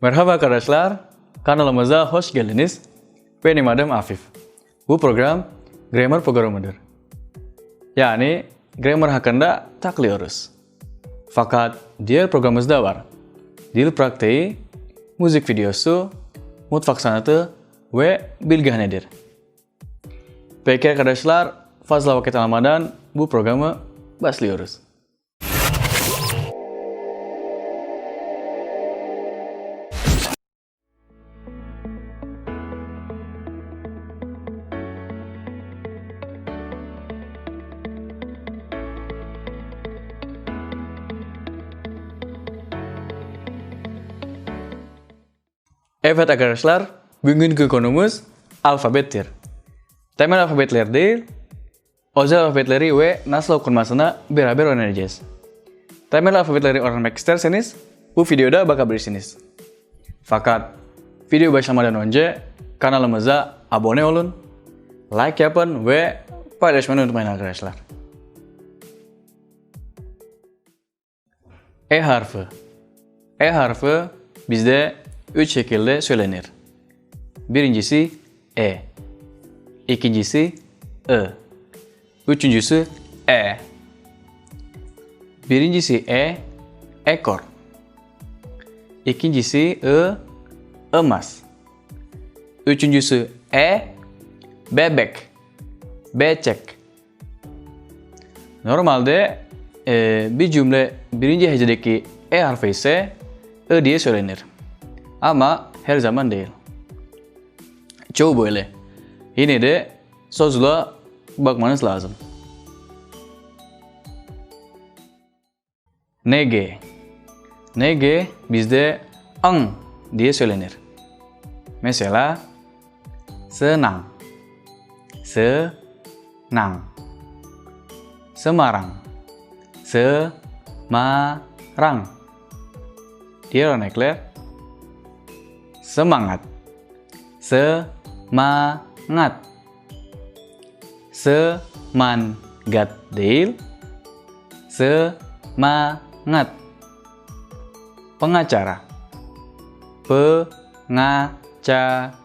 Merhaba arkadaşlar, kanalımıza hoş geldiniz. Benim adım Afif. Bu program grammar programıdır. Yani grammar hakkında takılıyoruz. Fakat diğer programımız da var. Dil praktiği, müzik videosu, mutfak sanatı ve bilgihanedir. Peki arkadaşlar, fazla vakit almadan bu programı başlıyoruz. Evet arkadaşlar, bugünkü konumuz alfabettir. Temel alfabetler değil, özel alfabetleri ve nasıl okunmasına beraber öğreneceğiz. Temel alfabetleri öğrenmek isterseniz bu videoda bakabilirsiniz. Fakat video başlamadan önce kanalımıza abone olun, like yapın ve paylaşmayı unutmayın arkadaşlar. E harfi. E harfi bizde üç şekilde söylenir. Birincisi E. ikincisi I. Üçüncüsü E. Birincisi E, ekor. İkincisi I, emas. Üçüncüsü E, bebek, becek. Normalde e, bir cümle birinci hecedeki E harfi ise I diye söylenir. Ama her zaman değil. Çoğu böyle. Yine de sözlüğe bakmanız lazım. NG. NG bizde ang diye söylenir. Mesela senang, senang, Semarang, Semarang. Diğer örnekler semangat, semangat, semangat değil, semangat. Pengacara, pengacara,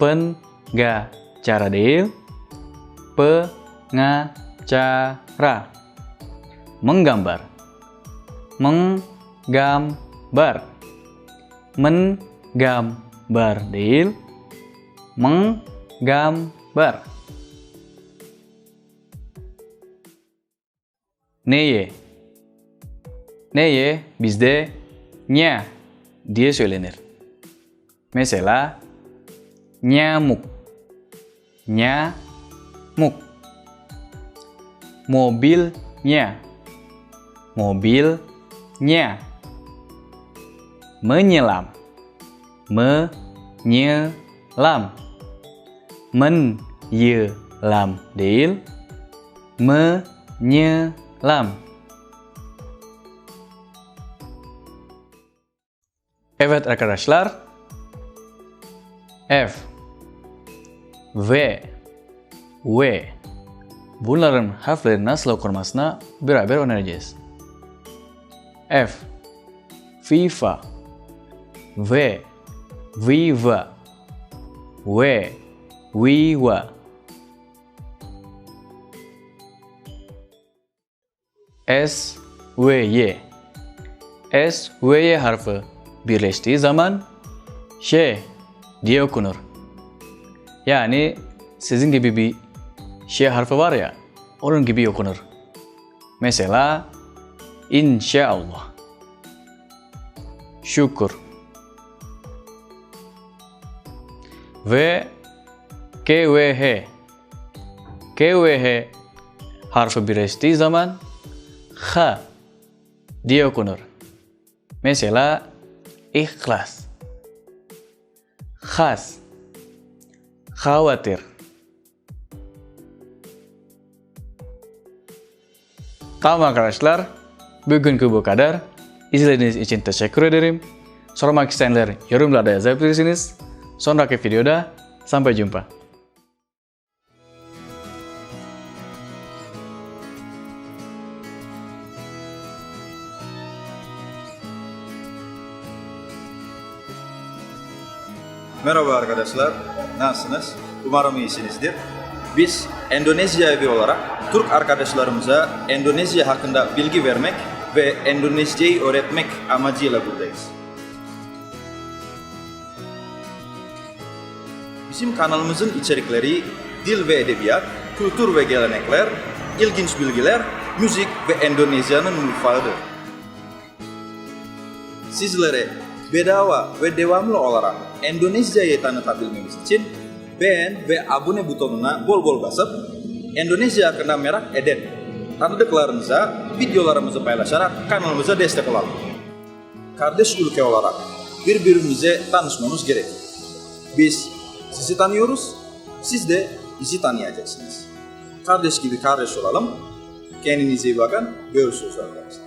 pengacara değil, pengacara. Menggambar, menggambar menggambar değil menggambar. Neye. Neye bizde nya diye söylenir mesela nyamuk. Nyamuk. Mobilnya. Mobilnya menyelam. Menyelam. Menyelam. Değil menyelam. Evet arkadaşlar F. V. W. Bunların harfleri nasıl okunmasına beraber öğreneceğiz. F. FIFA V Viva We Viva S V Y S V Y harfi birleştiği zaman Ş diye okunur. Yani sizin gibi bir Ş harfi var ya, onun gibi okunur. Mesela inşallah. Şükür. Ve KWH. KWH harfi birleştiği zaman H diye okunur. Mesela ikhlas. Khas. Khawatir. Tamam arkadaşlar, bugünkü bu kadar. İzlediğiniz için teşekkür ederim. Sormak isteyenler yorumlarda yazabilirsiniz. Sonraki videoda sampai jumpa. Merhaba arkadaşlar, nasılsınız? Umarım iyisinizdir. Biz Endonezya evi olarak Türk arkadaşlarımıza Endonezya hakkında bilgi vermek ve Endonezya'yı öğretmek amacıyla buradayız. Bizim kanalımızın içerikleri dil ve edebiyat, kültür ve gelenekler, ilginç bilgiler, müzik ve Endonezya'nın mutfağıdır. Sizlere bedava ve devamlı olarak Endonezya'yı tanıtabilmemiz için beğen ve abone butonuna bol bol basıp Endonezya hakkında merak eden tanıdıklarınıza videolarımızı paylaşarak kanalımıza destek olalım. Kardeş ülke olarak birbirimize tanışmamız gerekir. Biz sizi tanıyoruz, siz de bizi tanıyacaksınız. Kardeş gibi kardeş olalım. Kendinize iyi bakın. Görüşürüz arkadaşlar.